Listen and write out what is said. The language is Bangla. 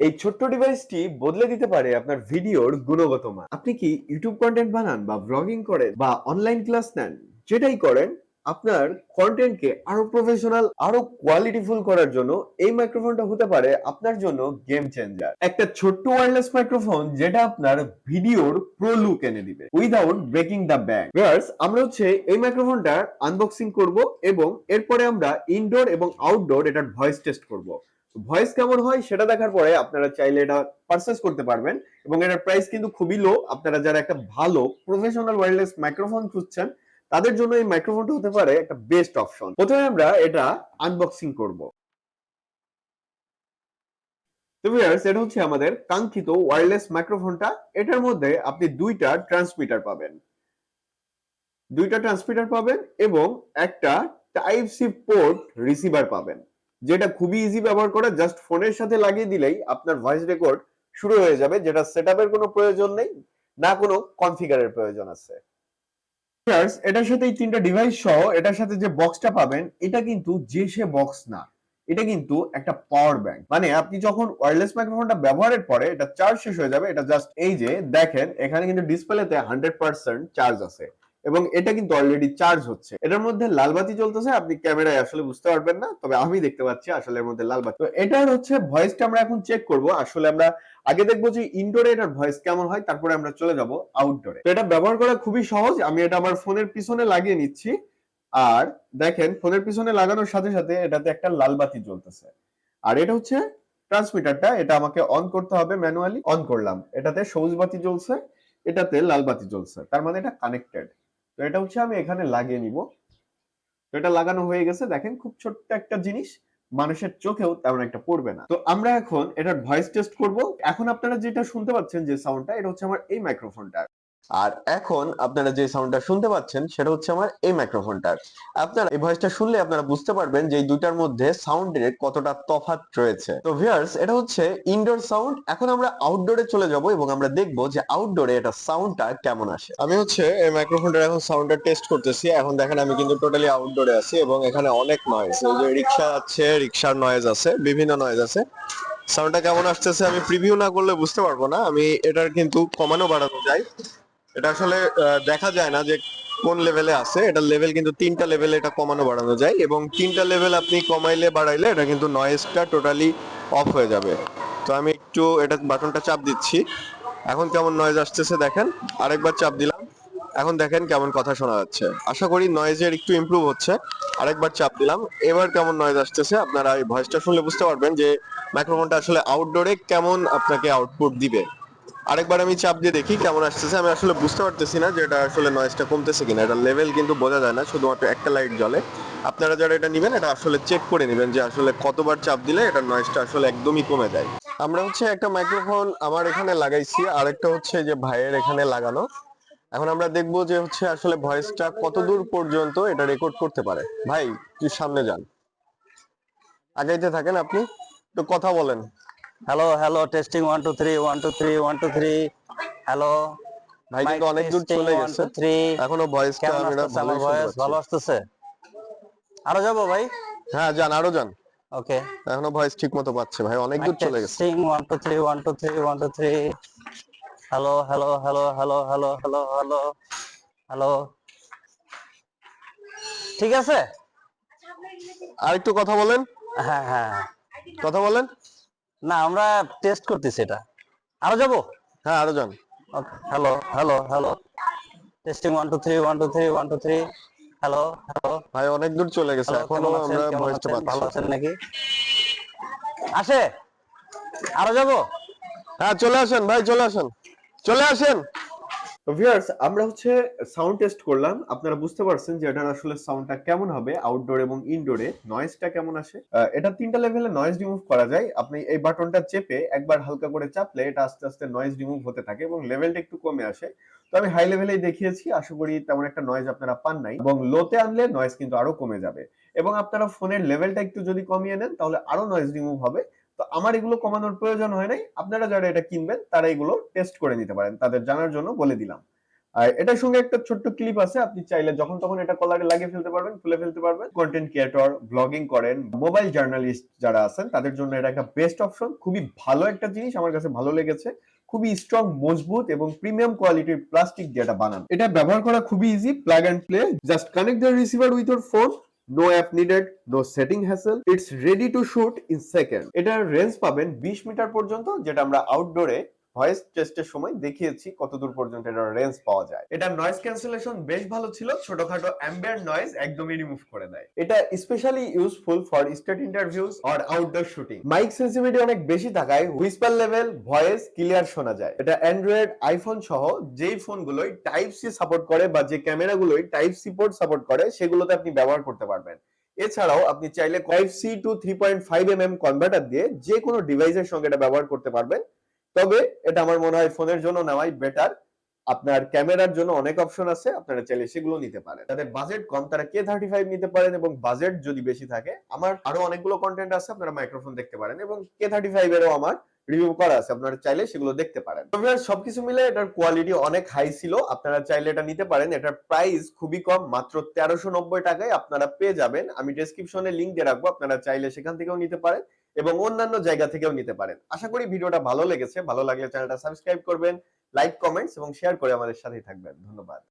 এই ছোট্ট ডিভাইসটি বদলে দিতে পারে আপনার ভিডিওর গুণগত মান। আপনি কি ইউটিউব কন্টেন্ট বানান বা ব্লগিং করেন বা অনলাইন ক্লাস নেন? যেটাই করেন, আপনার কন্টেন্টকে আরও প্রফেশনাল আরও কোয়ালিটিফুল করার জন্য এই মাইক্রোফোনটা হতে পারে আপনার জন্য গেম চেঞ্জার একটা ছোট্ট ওয়্যারলেস মাইক্রোফোন যেটা আপনার ভিডিওর প্রো লুক এনে দিবে। Without breaking the bag viewers আমরা হচ্ছে এই মাইক্রোফোনটার আনবক্সিং করব এবং এরপরে আমরা ইনডোর এবং আউটডোর এটার ভয়েস টেস্ট করব। ভয়েস কেমন হয় সেটা দেখার পরে আপনারা চাইলে এটা পারচেস করতে পারবেন এবং এটার প্রাইস কিন্তু খুবই লো আপনারা যারা একটা ভালো প্রফেশনাল ওয়্যারলেস মাইক্রোফোন খুঁজছেন, তাদের জন্য এই মাইক্রোফোনটা হতে পারে একটা বেস্ট অপশন প্রথমে আমরা এটা আনবক্সিং করব। তো ভিউয়ার্স এটা হচ্ছে আমাদের কাঙ্ক্ষিত ওয়্যারলেস মাইক্রোফোনটা এটার মধ্যে আপনি দুইটা ট্রান্সমিটার পাবেন। দুইটা ট্রান্সমিটার পাবেন এবং একটা টাইপ সি পোর্ট রিসিভার পাবেন। যেটা খুবই ইজি ব্যবহার করা জাস্ট ফোনের সাথে লাগিয়ে দিলেই আপনার ভয়েস রেকর্ড শুরু হয়ে যাবে, যেটা সেটআপের কোনো প্রয়োজন নেই, না কোনো কনফিগারের প্রয়োজন আছে। এটার সাথে এই তিনটা ডিভাইস সহ, এটার সাথে যে বক্সটা পাবেন, এটা কিন্তু যে সে বক্স না, এটা কিন্তু একটা পাওয়ার ব্যাংক মানে আপনি যখন ওয়্যারলেস মাইক্রোফোনটা ব্যবহারের পরে এটা চার্জ শেষ হয়ে যাবে, এটা জাস্ট এই যে দেখেন, এখানে কিন্তু ডিসপ্লেতে হান্ড্রেড পার্সেন্ট চার্জ আছে। এবং এটা কিন্তু অলরেডি চার্জ হচ্ছে। এটার মধ্যে লাল বাতি জ্বলতেছে, আপনি ক্যামেরায় আসলে বুঝতে পারবেন না, তবে আমি দেখতে পাচ্ছি আসলে এর মধ্যে লাল বাতি তো এটার হচ্ছে ভয়েসটা আমরা এখন চেক করব, আসলে আমরা আগে দেখব যে ইনডোরে এটার ভয়েস কেমন হয়, তারপরে আমরা চলে যাব আউটডোরে তো এটা ব্যবহার করা খুবই সহজ, আমি এটা আমার ফোনের পিছনে লাগিয়ে নিচ্ছি, আর দেখেন ফোনের পিছনে লাগানোর সাথে সাথে এটাতে একটা লাল বাতি জ্বলতেছে। আর এটা হচ্ছে ট্রান্সমিটারটা এটা আমাকে অন করতে হবে ম্যানুয়ালি অন করলাম। এটাতে সবুজ বাতি জ্বলছে, এটাতে লাল বাতি জ্বলছে, তার মানে এটা কানেক্টেড তো এটা হচ্ছে আমি এখানে লাগিয়ে নিব। তো এটা লাগানো হয়ে গেছে, দেখেন খুব ছোট্ট একটা জিনিস, মানুষের চোখেও তেমন একটা পড়বে না। তো আমরা এখন এটার ভয়েস টেস্ট করব। এখন আপনারা যেটা শুনতে পাচ্ছেন যে সাউন্ডটা এটা হচ্ছে আমার এই মাইক্রোফোনটা আর এখন আপনারা যে সাউন্ডটা শুনতে পাচ্ছেন, সেটা হচ্ছে আমার এই মাইক্রোফোনটার আপনারা এই ভয়েসটা শুনলে আপনারা বুঝতে পারবেন যে এই দুইটার মধ্যে সাউন্ডের কতটা তফাৎ রয়েছে। তো ভিউয়ার্স এটা হচ্ছে ইনডোর সাউন্ড এখন আমরা আউটডোরে চলে যাব এবং আমরা দেখব যে আউটডোরে এটা সাউন্ডটা কেমন আসে। আমি হচ্ছে এই মাইক্রোফোনটার এখন সাউন্ডটা টেস্ট করতেছি। এখন দেখেন আমি কিন্তু টোটালি আউটডোরে আছি এবং এখানে অনেক নয়েজ এই যে রিক্সা আছে, রিক্সার নয়েজ আছে, বিভিন্ন নয়েজ আছে। সাউন্ডটা কেমন আসতেছে আমি প্রিভিউ না করলে বুঝতে পারব না। আমি এটার কিন্তু কমানো বাড়ানো যায়। এটা আসলে দেখা যায় না যে কোন লেভেলে আছে। এটা লেভেল কিন্তু তিনটা লেভেলে এটা কমানো বাড়ানো যায় এবং তিনটা লেভেল আপনি কমাইলে বাড়াইলে এটা কিন্তু নয়েজটা টোটালি অফ হয়ে যাবে। তো আমি একটু এটা বাটনটা চাপ দিচ্ছি। এখন কেমন নয়েজ আসতেছে দেখেন। আরেকবার চাপ দিলাম। এখন দেখেন কেমন কথা শোনা যাচ্ছে। আশা করি নয়েজের একটু ইমপ্রুভ হচ্ছে। আরেকবার চাপ দিলাম। এবার কেমন নয়েজ আসতেছে আপনারা এই ভয়েসটা শুনলে বুঝতে পারবেন যে মাইক্রোফোনটা আসলে আউটডোরে কেমন আপনাকে আউটপুট দিবে। আরেকবার আমি চাপ দিয়ে দেখি কেমন আসতেছে। আমি আসলে বুঝতে পারতেছি না যে এটা আসলে নয়েজটা কমতেছে কিনা। এটা লেভেল কিন্তু বোঝা যায় না, শুধুমাত্র একটা লাইট জ্বলে। আপনারা যারা এটা নেবেন, এটা আসলে চেক করে নেবেন যে আসলে কতবার চাপ দিলে এটা নয়েজটা আসলে একদমই কমে যায়। আমরা হচ্ছে একটা মাইক্রোফোন আমার এখানে লাগাইছি, আরেকটা হচ্ছে যে ভাইয়ের এখানে লাগানো। এখন আমরা দেখব যে হচ্ছে আসলে ভয়েসটা কত দূর পর্যন্ত এটা রেকর্ড করতে পারে। ভাই তুই সামনে যান। আগাইতে থাকেন আপনি? তো কথা বলেন। Hello hello testing one two three one two three one two three hello ভাই কিন্তু অনেক দূর চলে গেছে। এখনও ভয়েসটা আমরা আমার ভয়েস ভালো। আসতেছে? আরও যাব ভাই? হ্যাঁ যান আরও যান। ওকে এখনও ভয়েস ঠিক মতো পাচ্ছে ভাই অনেক দূর চলে গেছে। Testing one two three one two three one two three hello hello hello hello hello hello hello hello ঠিক আছে? আর একটু কথা বলেন। হ্যাঁ হ্যাঁ। কথা বলেন। না আমরা টেস্ট করতেছি এটা। আরও যাব? হ্যাঁ আরও যান। Hello hello hello testing one two three one two three one two three hello hello ভাই অনেক দূর চলে গেছে। এখনও আমরা ভয়েসটা পাচ্ছি ভালো আছেন নাকি? আসে। আরও যাব? হ্যাঁ চলে আসেন ভাই চলে আসেন। চলে আসেন। তো ভিউয়ার্স আমরা হচ্ছে সাউন্ড টেস্ট করলাম। আপনারা বুঝতে পারছেন যে এটার আসলে সাউন্ডটা কেমন হবে আউটডোর এবং ইনডোরে নয়েজটা কেমন আসে? এটা তিনটা লেভেলে নয়েজ রিমুভ করা যায়। আপনি এই বাটনটা চেপে একবার হালকা করে চাপলে এটা আস্তে আস্তে নয়েজ রিমুভ হতে থাকে এবং লেভেলটা একটু কমে আসে। তো আমি হাই লেভেলেই দেখিয়েছি, আশা করি তেমন একটা নয়েজ আপনারা পান নাই। এবং লোতে আনলে নয়েজ কিন্তু আরও কমে যাবে। এবং আপনারা ফোনের লেভেলটা একটু যদি কমিয়ে নেন, তাহলে আরও নয়েজ রিমুভ হবে। তো আমার এগুলো কমানোর প্রয়োজন হয় নাই। আপনারা যারা এটা কিনবেন, তারা এগুলো টেস্ট করে নিতে পারেন। তাদের জানার জন্য বলে দিলাম। আর এটার সঙ্গে একটা ছোট্ট ক্লিপ আছে, আপনি চাইলে যখন তখন এটা কলারে লাগিয়ে ফেলতে পারবেন, খুলে ফেলতে পারবেন। কন্টেন্ট ক্রিয়েটর ব্লগিং করেন মোবাইল জার্নালিস্ট যারা আছেন, তাদের জন্য এটা একটা বেস্ট অপশন খুবই ভালো একটা জিনিস, আমার কাছে ভালো লেগেছে। খুবই স্ট্রং মজবুত এবং প্রিমিয়াম কোয়ালিটির প্লাস্টিক দিয়ে এটা বানানো। এটা ব্যবহার করা খুবই easy plug and play just connect the receiver with your phone no app needed no setting hassle it's ready to shoot in second এটার রেঞ্জ পাবেন বিশ মিটার পর্যন্ত, যেটা আমরা আউটডোরে ভয়েস টেস্টের সময় দেখিয়েছি কতদূর পর্যন্ত এটার রেঞ্জ পাওয়া যায়। এটা নয়েজ ক্যান্সেলেশন বেশ ভালো ছিল ছোটখাটো অ্যাম্বিয়েন্ট নয়েজ একদমই রিমুভ করে দেয়। এটা specially useful for state interviews or outdoor shooting mic sensitivity অনেক বেশি থাকায় হুইসপার লেভেল ভয়েস ক্লিয়ার শোনা যায়। এটা অ্যান্ড্রয়েড আইফোন সহ যেই ফোনগুলোই টাইপ সি সাপোর্ট করে বা যে ক্যামেরাগুলোই টাইপ সি পোর্ট সাপোর্ট করে সেগুলোতে আপনি ব্যবহার করতে পারবেন। এছাড়াও আপনি চাইলে type C to three point five M M converter দিয়ে যে কোনো ডিভাইসের সঙ্গে এটা ব্যবহার করতে পারবেন। তবে এটা আমার মনে হয় ফোনের জন্য নেওয়াই বেটার আপনার ক্যামেরার জন্য অনেক অপশন আছে, আপনারা চাইলে সেগুলো নিতে পারেন। তাদের বাজেট কম, তারা কে থার্টি ফাইভ নিতে পারেন এবং বাজেট যদি বেশি থাকে, আমার আরও অনেকগুলো কন্টেন্ট আছে, আপনারা মাইক্রোফোন দেখতে পারেন এবং কে থার্টি ফাইভ এরও আমার রিভিউ করা আছে, আপনারা চাইলে সেগুলো দেখতে পারেন। সবকিছু মিলে এটার কোয়ালিটি অনেক হাই ছিল, আপনারা চাইলে এটা নিতে পারেন। এটার প্রাইস খুবই কম, মাত্র তেরোশো নব্বই টাকায় আপনারা পেয়ে যাবেন। আমি ডেসক্রিপশনে লিঙ্ক দিয়ে রাখব, আপনারা চাইলে সেখান থেকেও নিতে পারেন এবং অন্যান্য জায়গা থেকেও নিতে পারেন। আশা করি ভিডিওটা ভালো লেগেছে। ভালো লাগলে চ্যানেলটা সাবস্ক্রাইব করবেন লাইক কমেন্টস এবং শেয়ার করে আমাদের সাথেই থাকবেন। ধন্যবাদ।